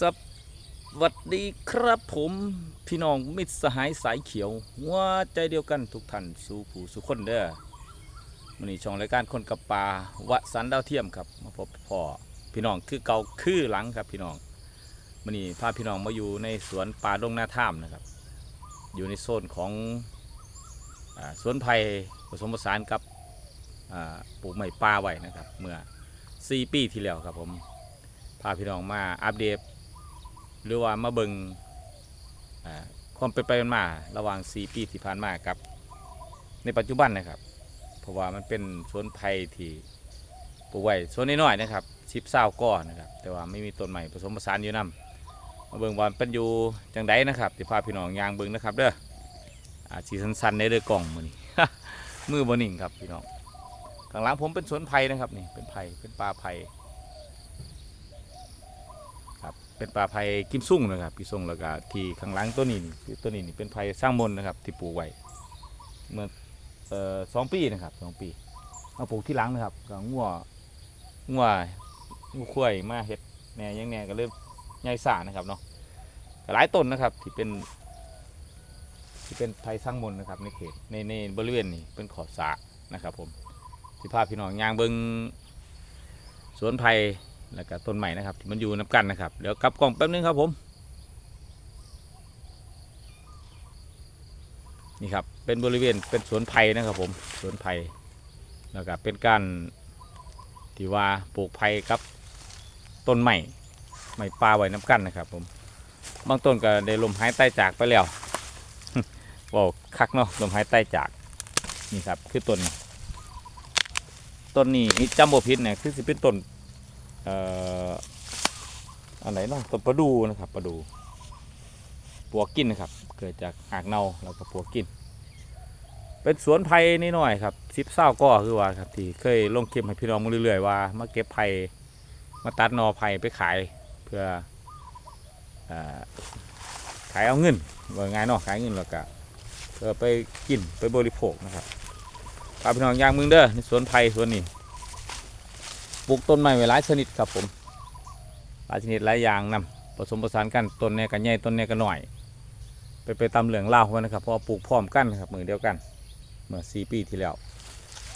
สวัสดีครับผมพี่น้องมิตรสหายสายเขียวหัวใจเดียวกันทุกท่านสู่ผู้สู่คนเด้อมันนี้ช่องรายการคนกับปลาวสันดาวเทียมครับมาพบพ่อพี่น้องคือเก่าคือหลังครับพี่น้องมันนี้พาพี่น้องมาอยู่ในสวนป่าดงหน้าท่ามนะครับ อยู่ในโซนของอสวนไผ่ผสมผสานกับปลูกไม้ป่าไว้นะครับ เมื่อ 4 ปีที่แล้วครับผมพาพี่น้องมาอัปเดต หรือว่ามาเบิงอ่าความเป็นไปเป็นมาระหว่าง 4 ปีที่ผ่านมากับ ในปัจจุบันนะครับ เพราะว่ามันเป็นสวนไผ่ที่ปลูกไว้สวนน้อยๆนะครับชิบเศร้าก้อนนะครับ แต่ว่าไม่มีต้นใหม่ผสมผสานอยู่นํมาเบิงว่ามันเป็นอยู่จังไดนะครับที่พาพี่น้องยางเบิงนะครับเด้ออาสีสันๆในเด้อกล่องมือนี้มือบนิ่งครับพี่น้องข้างหลังผมเป็นสวนไผ่นะครับนี่เป็นไผ่เป็นป่าไผ่ เป็นป่าไผ่กิมซุ่งนะครับกิมซุ่งแล้วก็ที่ข้างหลังตัวนี้นี่ตัวนี้นี่เป็นไผ่สร้างมนนะครับ ที่ปลูกไว้เมื่อสองปีนะครับสองปีมาปลูกที่หลังนะครับก็งัวงัวงัวควายมาเห็ดแหน่ยังแหน่ก็เริ่มใหญ่สานะครับเนาะหลายต้นนะครับที่เป็น ที่เป็นไผ่สร้างมนนะครับในเขตในในบริเวณนี้เป็นขอบสระนะครับ ผมที่พาพี่น้องยางเบิงสวนไผ่ แล้วก็ต้นใหม่นะครับที่มันอยู่นับกันนะครับ เดี๋ยวกลับกล้องแป๊บนึงครับผม นี่ครับเป็นบริเวณเป็นสวนไผ่นะครับผมสวนไผ่แล้วก็เป็นการที่ว่าปลูกไผ่กับต้นใหม่ใหม่ปลาไว้น้ำกันนะครับ ผมบางต้นก็ได้ลมหายใต้จากไปแล้วว้าวคักเนาะลมหายใต้จากนี่ครับคือต้นต้นนี้นี่จำบ่ผิดเนี่ยคือสิเป็นต้น เอ่ออันไหนเนาะต้นประดูนะครับประดูปัวกินนะครับ เกิดจากหากเนาแล้วก็ปัวกิน เป็นสวนไผ่นิดหน่อยครับสิบเศร้าก็คือว่าครับที่เคยลงคลิปให้พี่น้องมาเรื่อยๆว่ามาเก็บไผ่มาตัดนอไผ่ไปขายเพื่ออขายเอาเงินว่าง่ายเนาะขายเงินแล้วก็เพื่อไปกินไปบริโภคนะครับพาพี่น้องยางมึงเด้อในสวนไผ่สวนนี้ ปลูกต้นไม้ไว้หลายชนิดครับผมหลายชนิดหลายอย่างนำผสมผสานกันต้นเนี้ก็ใหญ่ต้นเนี้ก็หน่อย ไปไปตามเหลืองเล่าไว้นะครับเพราะปลูกพร้อมกันครับมือเดียวกันเมื่อสี่ปีที่แล้ว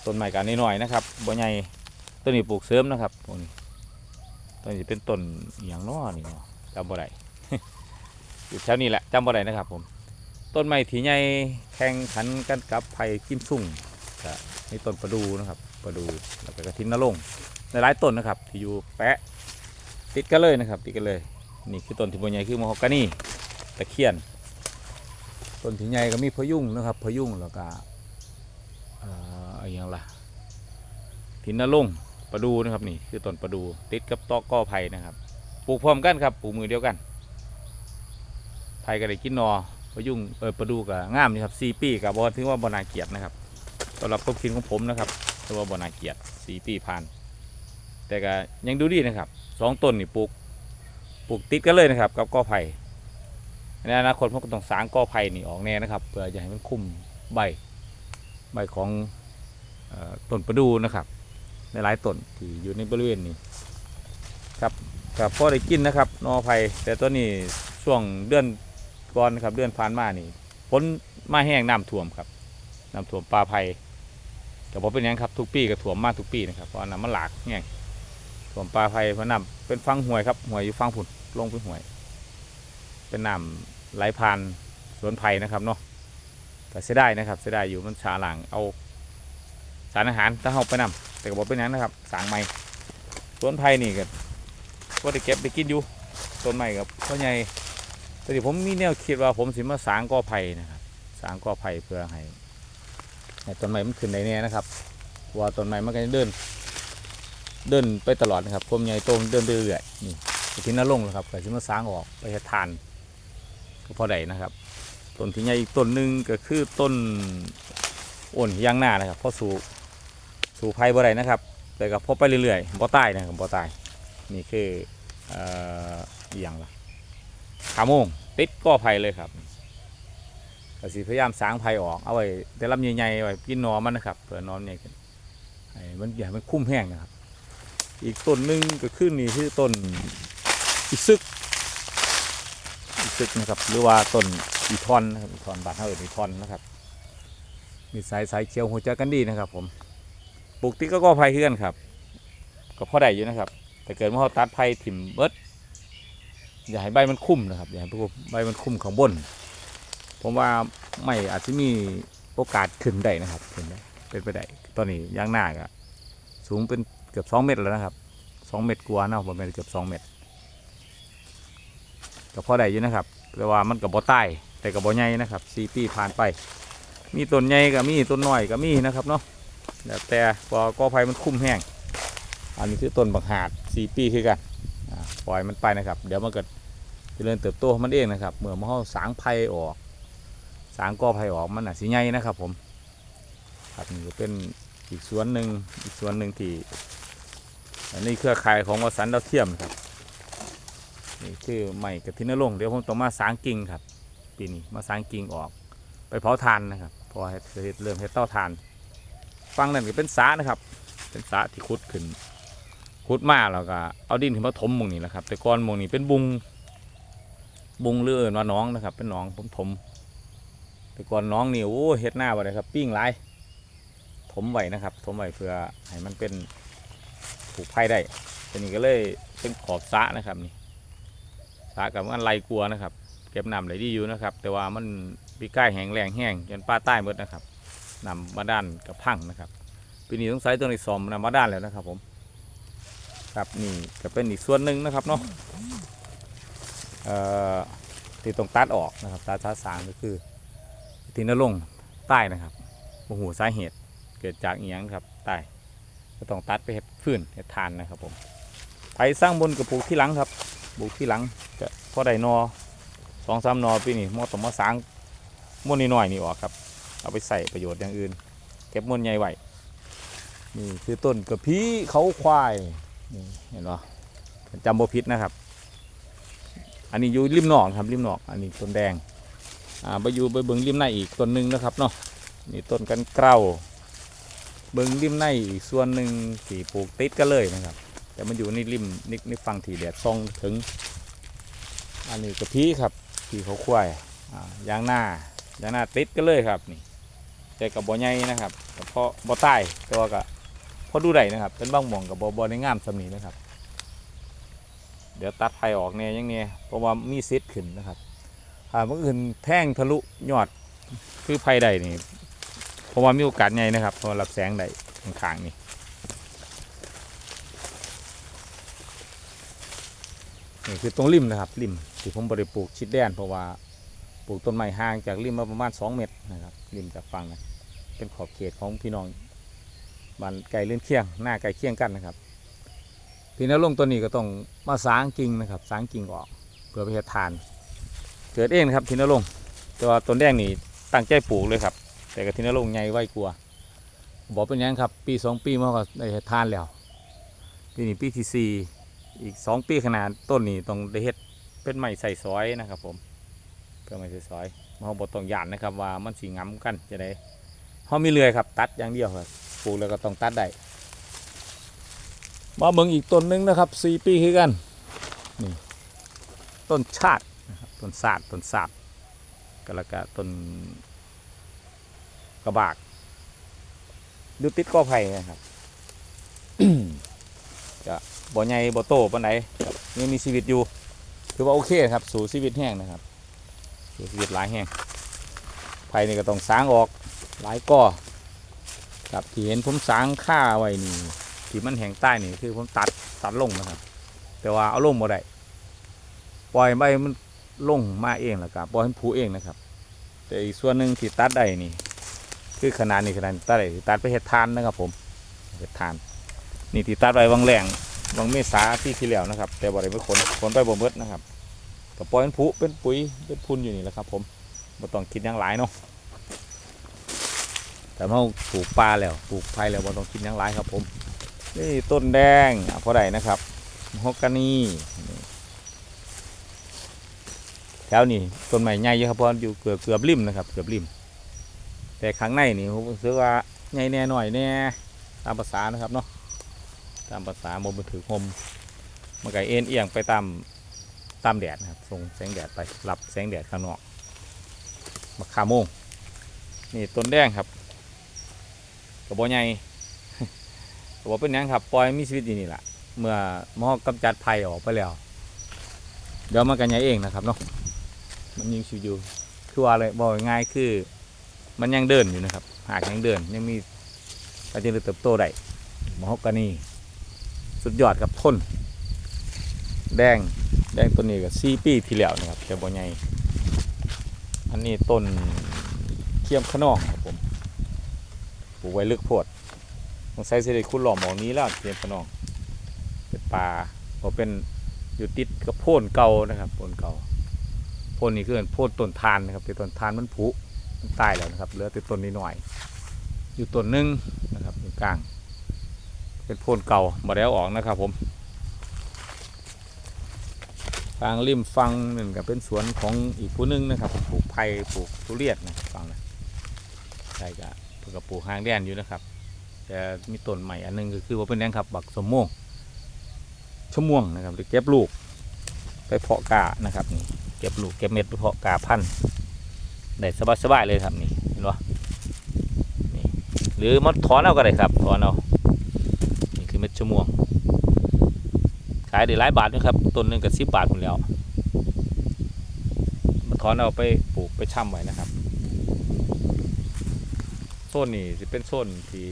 ต้นไม้กันนิดหน่อยนะครับบ่ใหญ่ต้นนี้ปลูกเสริมนะครับพวกนี้ต้นนี้เป็นต้นอย่างน้อนี่เนาะจำบ่ได้อยู่แถวนี้แหละจำบ่ได้นะครับผมต้นไม้ที่ใหญ่แข่งขันกันกับไผ่กิมซุ่งนี่ต้นประดูนะครับประดูแล้วก็กระทินนรง ในหลายต้นนะครับที่อยู่แปะติดกันเลยนะครับติดกันเลย นี่คือต้นที่บนใหญ่คือมะฮอกกานีตะเคียนต้นที่ใหญ่ก็มีพะยุงนะครับพะยุงแล้วก็อะไรอย่างล่ะทินนรงประดูนะครับนี่คือต้นประดูติดกับตอกกอไผ่นะครับปลูกพร้อมกันครับปลูกมือเดียวกันไผ่ก็ได้กินนอพะยุงเออประดูก็งามนี่ครับสี่ปีกับบอถือว่าบนาเกียรตินะครับสำหรับความคิดของผมนะครับถือว่าบนาเกียรติสีปีผ่าน แต่ก็ยังดูดีนะครับสองต้นนี่ปลูกปลูกติดกันเลยนะครับ กับกอไผ่ในอนาคตผมก็ต้องสางกอไผ่นี่ออกแน่นะครับเพื่อจะให้มันคุ้มใบใบของอต้นประดูนะครับในหลายต้นที่อยู่ในบริเวณนี้ครับกับพอได้กินนะครับนอไผ่แต่ตัวนี้ช่วงเดือนก่อนนะครับเดือนผ่านมานี่ฝนมาแห้งน้ำท่วมครับน้ำท่วมปลาไผ่แต่พอเป็นหยังครับทุกปีก็ท่วมมากทุกปีนะครับเพราะน้ำมันหลากแห้ง วมปลาไผ่พน้ำเป็นฟังห่วยครับห่วยอยู่ฟังผุดลงไปห่วย เป็นน้ำไหลผ่านสวนไผ่นะครับเนาะแต่เสียดายนะครับเสียดายอยู่มันชาหลังเอาสารอาหารถ้าเอาไปนำแต่ก็บอกเป็นหยังนะครับสางไม้สวนไผ่นี่ก็ก็ได้เก็บได้กินอยู่ต้นไม้กับพ่อใหญ่แต่ที่ผมมีแนวคิดว่าผมสิมาสางกอไผ่นะครับสางกอไผ่เพื่อให้ต้นไม้มันขึ้นได้แน่นะครับว่าต้นไม้มันก็จะเดิน เดินไปตลอดนะครับผมใหญ่โตเดินไปเรื่อยๆนี่ทิ้งน้าลงนะครับก็จะมาสางออกไปทาน ก็พอได้นะครับต้นที่ใหญ่อีกต้นหนึ่งก็คือต้นอ้นยางหน้านะครับเพราะสู่สู่ไผ่บ่ได้นะครับแต่ก็พอไปเรื่อยๆบ่ตายนะครับบ่ตายนี่คืออ่ออย่างละขาโมงติดก้อไผ่เลยครับก็สิพยายามสางไผ่ออกเอาไว้แต่ลำใหญ่ๆไว้กินนอมันนะครับเพื่อนอนใหญ่ขึ้นมันให้มันคุ้มแห้งนะครับ อีกต้นหนึ่งก็คือนี่คือต้นอิซึกอีซึกนะครับหรือว่าต้นอีทอนนะครับอีทอนบาดเฮาเอิ้นอีทอนนะครับ มีสายสายเขียวหัวใจกันดีนะครับ ผมปลูกติ๊กก็ก็ไผ่เพื่อนครับ ก็พอได้อยู่นะครับ แต่เกิดว่าเราตัดไผ่ถิ่มเบิดอย่าให้ใบมันคุ้มนะครับอย่าให้ใบมันคุ้มข้างบนผมว่าไม่อาจจะมีโอกาสขึ้นได้นะครับขึ้นได้เป็นไปได้ตอนนี้ย่างหน้าก็สูงเป็น เกือบสองเมตรแล้วนะครับสองเมตรกว่าเนาะประมาณเกือบสองเมตรก็พอได้อยู่นะครับ แต่ว่ามันกับบ่ใต้แต่กับบ่ใหญ่นะครับสี่ปีผ่านไป มีต้นใหญ่ก็มีต้นน้อยก็มีนะครับเนาะแต่พอกอไผ่มันคุ้มแห้งอันนี้คือต้นบักหาดสี่ปีคือกันปล่อยมันไปนะครับ เดี๋ยวมันก็เจริญเติบโตมันเองนะครับเมื่อมันเขาสางไผ่ออก สางกอไผ่ออกมันอะสีใหญ่นะครับ ผมครับนี่เป็น อีกส่วนหนึ่งอีกส่วนหนึ่งที่ อันนี้เครือข่ายของวสันดาวเทียมครับนี่คือใหม่กระทินนรงเดี๋ยวผมต้องมาสางกิ่งครับ ปีนี้มาสางกิ่งออก ไปเผาทานนะครับพอเฮ็ดเริ่มเฮ็ดเต้าทานฟังนั่นก็เป็นสานะครับ เป็นสาที่ขุดขึ้นขุดมาแล้วก็เอาดินขึ้นมาถมมงนี้แหละครับ แต่ก่อนมงนี้เป็นบุงบุงหรือเอิ้นว่าน้องนะครับ เป็นหนองผมถมแต่ก่อนน้องนี่โอ้เฮ็ดหน้าบ่ได้ครับ ปิ้งหลาย มไว้นะครับถมไว้เพื่อให้มันเป็นผูกไผ่ได้ทีนี้ก็เลยเป็นขอบสะนะครับนี่สะกับมันไหลกลัวนะครับ เก็บน้ำไหลดีอยู่นะครับ แต่ว่ามันปีใกล้แห้งแรงแห้งจนป้าใต้หมดนะครับนำมาด้านกับพังนะครับปีนี้ต้องใช้ตัวนี้ซอมนำมาด้านแล้วนะครับ ผมครับนี่ก็เป็นอีกส่วนหนึ่งนะครับเนาะเอ่อที่ต้องตัดออกนะครับตัดสางก็คือทินลงใต้นะครับโมโหสาเหตุ เกิดจากอีหยังครับใต้ก็ต้องตัดไปเห็ดฟื้นเห็ดทานนะครับผมไปสร้างบนกับปลูกที่หลังครับปลูกที่หลังก็พอได้นอสองสามนอปีนี้มอต่อมาสางม้วนน้อยๆนี่ออกครับ เอาไปใส่ประโยชน์อย่างอื่น เก็บม้วนใหญ่ไว้นี่คือต้นกระพี้เขาควายนี่เห็นปะจำโบพิษนะครับ อันนี้อยู่ริมหนองครับริมหนองอันนี้ต้นแดงอ่าไปอยู่ไปเบิ้งริมในอีกต้นหนึ่งนะครับเนาะนี่ต้นกันเกล้า เบิ้งริมในอีกส่วนหนึ่งที่ปลูกติดกันเลยนะครับ แต่มันอยู่ในริมนิในฝั่งที่แดดส่องถึง อันนี้กระพี้ครับที่เขาควายอ่ายางหน้ายางหน้าติดกันเลยครับนี่แต่กับบ่อใหญ่นะครับแต่พอบ่อใต้แต่ว่าก็พอดูได้นะครับ เป็นบ้างหม่องกับบ่บ่อในงามสำนีนะครับ เดี๋ยวตัดไผ่ออกเนี่ยยังเนี่ยเพราะว่ามีซิดขึ้นนะครับอ่าเมื่อคืนแท่งทะลุยอดคือไฟใดนี่ ราะว่ามีโอกาสใหญ่นะครับเพราะรับแสงใดข้างๆนี่นี่คือตรงริมนะครับริมที่ผมบริปลูกชิดแดน เพราะว่าปลูกต้นไม้ห่างจากริมมาประมาณ 2 เมตรนะครับริมจากฝั่งนะเป็นขอบเขตของพี่น้องบ้านไก่เลื่อนเคียงหน้าไก่เคียงกันนะครับพี่น้าลงตัวนี้ก็ต้องมาสางกิ่งนะครับสางกิ่งออกเพื่อไปเฮ็ดทาน เกิดเองนครับทินนรงค์แต่ว่าต้นแดงนี่ตั้งใจปลูกเลยครับ แต่กับทินนรงค์ใหญ่ไว้กลัวบอกเป็นยังครับ ปีสองปีมันก็ได้ทานแล้วปีนี้ปีที่สี่อีกสองปีขนาดต้นนี้ต้องได้เฮ็ดเป็นไม้ใส่ซอยนะครับผมเพื่อไม้ใส่ซอยเราบอกต้องหยานนะครับว่ามันสีงํกันจะได้เขามีเลื่อยครับ ตัดอย่างเดียวครับปลูกแล้วก็ต้องตัดได้มาเมืองอีกต้นหนึงนะครับสี่ปีคือกันนี่ต้นชาติต้นสาดต้นสาบก็แล้วก็ต้น ระบาก ดูติดก้อไผ่นะครับก็บ่ใหญ่บ่โตปานใดครับยังมีชีวิตอยู่ถือว่าโอเคครับ สู่ชีวิตแห้งนะครับ สู่ชีวิตหลายแห้งไผ่นี่ก็ต้องสางออกหลายก้อครับที่เห็นผมสางค่าไว้นี่ที่มันแห้งใต้นี่คือผมตัดตัดลงนะครับ แต่ว่าเอาลงบ่ได้ปล่อยไปมันลงมาเองแล้วก็ปล่อยให้ผูเองนะครับ แต่อีกส่วนหนึ่งที่ตัดได้นี่ คือขนาดนี้ขนาดตัดได้ตัดไปเห็ดทานนะครับผมเห็ดทาน นี่ที่ตัดไว้วังแรงวังเมษาที่ที่แล้วนะครับ แต่บ่ได้ไปขนขนไปบ่เบิดนะครับก็ปล่อยให้ผูเป็นปุ๋ยเป็นพุนอยู่นี่แหละครับ ผมบ่ต้องคิดย่างหลายเนาะแต่เมื่อปลูกปลาแล้วปลูกไผ่แล้วบ่ต้องคิดย่างหลายครับ ผมนี่ต้นแดงอะพอได้นะครับฮอกกานีแถวนี้ต้นไม้ใหญ่เยอะครับเพราะอยู่เกือบเกือบริมนะครับ เกือบริม แต่ข้างในนี่ผมรู้สึกว่าใหญ่แน่หน่อยแน่ตามภาษานะครับเนาะตามภาษาโมบันถือคมมันก็เอ็นเอียงไปตามตามแดดนะครับส่งแสงแดดไปรับแสงแดดข้างนอกมะขามโมงนี่ต้นแดงครับกระบอกใหญ่กระบอกเป็นยังครับปล่อยมีชีวิตอยู่นี่แหละเมื่อมอกำจัดภัยออกไปแล้ว เดี๋ยวมันกันใหญ่เองนะครับเนาะมันยังชิวอยู่คือว่าอะไรบอกง่ายคือ มันยังเดินอยู่นะครับ หากยังเดินยังมีการเจริญเติบโตได้มฮอกกานีสุดยอดครับทนแดงแดงต้นนี้ก็สี่ปีที่แล้วนะครับแต่บ่ใหญ่อันนี้ต้นเคียมขนองครับผมปลูกไว้ลึกโพดต้องใช้เศษคุณหล่อมหมองนี้แล้วเคียมขนองเป็นป่าเพราเป็นอยู่ติดกับโพนเก่านะครับโพนเก่าโพนนี้คือโพนต้นทานนะครับแต่ต้นทานมันผุ มันตายแล้วนะครับเหลือแต่ต้นนี้หน่อย อยู่ต้นหนึงนะครับอยู่กลาง เป็นโพนเก่ามาแล้วออกนะครับผมทางริมฟังหนึ่งก็เป็นสวนของอีกผู้หนึงนะครับปลูกไผ่ปลูกทุเรียนนะฟังนะใช่ก็เพิ่งกับปลูกหางแดนอยู่นะครับ แต่มีต้นใหม่อันหนึงก็คือว่าเป็นแดงครับบักสมม่วงชั่วงนะครับหรือเก็บลูกไปเพาะกานะครับนี่เก็บลูกเก็บเม็ดไปเพาะกาพันธุ์ ได้สบายๆเลยครับนี่เห็นปะนี่หรือมาถอนเอาก็ได้ครับถอนเอานี่คือเม็ดชั่วง ขายได้หลายบาทนะครับต้นหนึ่งก็สิบบาทหมดแล้วมาถอนเอาไปปลูกไปช่ำไว้นะครับโซนนี้จะเป็นโซนที่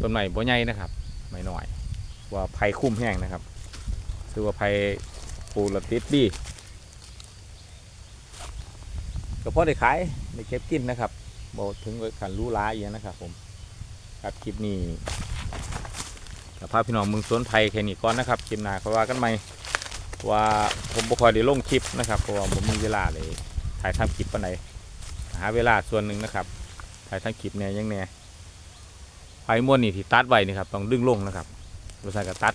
ต้นใหม่บ่ใหญ่นะครับไม่น้อยว่าไผ่คุ้มแห้งนะครับคือว่าไผ่ปลูกและติดดี ก็พอได้ขายได้เก็บกินนะครับบอกถึงกับขันรู้ร้ายอย่างนะครับ ผมครับคลิปนี้กับพาพี่น้องเมืองสวนไผ่แค่นี้ก่อนนะครับคลิปหน้าค่อยว่ากันใหม่ว่าผมบ่ค่อยได้ลงคลิปนะครับเพราะว่าผมมีเวลาเลยถ่ายทำคลิปปานหาเวลาส่วนหนึ่งนะครับถ่ายทำคลิปเนี่ยยังแน่ไผ่ม้วนนี่ที่ตัดไว้นี่ครับต้องดึงลงนะครับบริษัทก็ตัด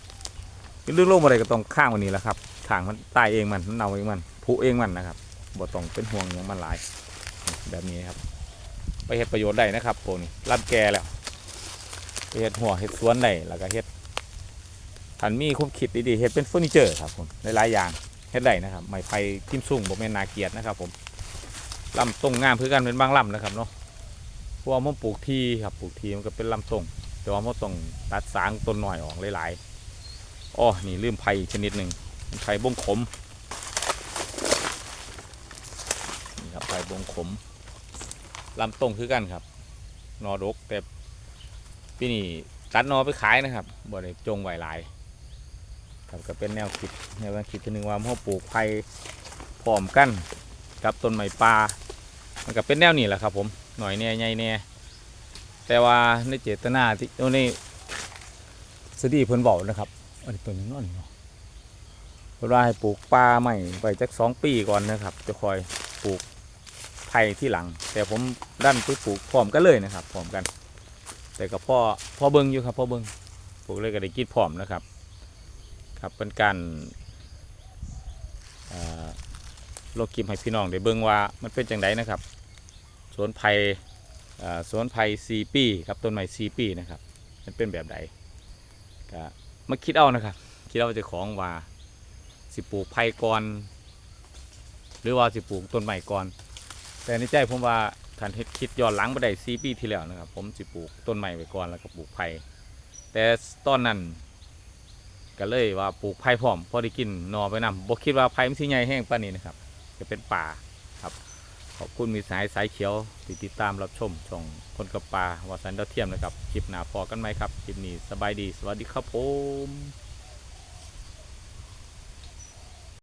ดึงลงอะไรก็ต้องข้างวันนี้แหละครับข้างมันตายเองมันมันเน่าเองมันผุเองมันนะครับ บ่ต้องเป็นห่วงอย่างมันหลาย แบบนี้ครับ ไปเฮ็ดประโยชน์ได้นะครับพวกนี้รับแกแล้วไปเฮ็ดหัวเฮ็ดสวนได้แล้วก็เฮ็ดทันมีความคิดดีๆเฮ็ดเป็นเฟอร์นิเจอร์ครับผมหลายๆอย่างเฮ็ดได้นะครับไม้ไผ่ทิ่มสูงบ่แม่นนาเกลียดนะครับ ผมลำตรงงามคือกันเป็นบางลำนะครับเนาะเพราะว่ามันปลูกทีครับปลูกทีมันก็เป็นลำตรงแต่ว่ามันต้องตัดสางต้นหน่อยออกหลายๆอ้อนี่ลืมไผ่ชนิดหนึ่งไผ่บงขมนี่ครับไผ่บ งขมลำตรงคือกันครับนอดกแต่ปีนี้ตัดนอไปขายนะครับบ่ได้จงไหวหลายครับก็เป็นแนวคิดแนวคิดที่หนึ่งว่าเราปลูกไผ่พร้อมกันกับต้นไม้ป่ามันก็เป็นแนวนี้แหละครับ ผมหน่อยแน่ใหญ่แน่แต่ว่าในเจตนาที่โอ้นี่สดีเพิ่นบอกนะครับอันนี้ต้นนี้นั่นเนาะเว่าให้ปลูกป่าใหม่ไปจักสองปีก่อนนะครับ จะคอยปลูก ไผ่ที่หลัง แต่ผมดันไปปลูกพร้อมกันเลยนะครับพร้อมกัน แต่ก็พ่อพ่อเบิ้งอยู่ครับพ่อเบิ้งปลูกเลยก็ได้กินพร้อมนะครับ ครับเป็นการโลกิมให้พี่น้องได้เบิ้งว่ามันเป็นจังไดนะครับสวนไผ่สวนไผ่ซีปีครับต้นไม้ซีปีนะครับมันเป็นแบบใดก็มาคิดเอานะครับ คิดเอาจะของว่าสิปลูกไผ่ก่อน หรือว่าสิปลูกต้นไม้ก่อน แต่ในใจผมว่าท่านเฮ็ดคิดย้อนหลังไปได้4ปีที่แล้วนะครับ ผมสิปลูกต้นไม้ไว้ก่อนแล้วก็ปลูกไผ่แต่ตอนนั้นก็เลยว่าปลูกไผ่พร้อม พอได้กินนอไปนำบ่คิดว่าไผ่มันสิใหญ่แห้งปานนี้นะครับจะเป็นป่าครับขอบคุณมีสายสายเขียวที่ติดตามรับชมช่องคนกับป่าวาสันดาวเทียมนะครับคลิปหน้าพอกันไหมครับคลิปนี้สบายดี สวัสดีครับผม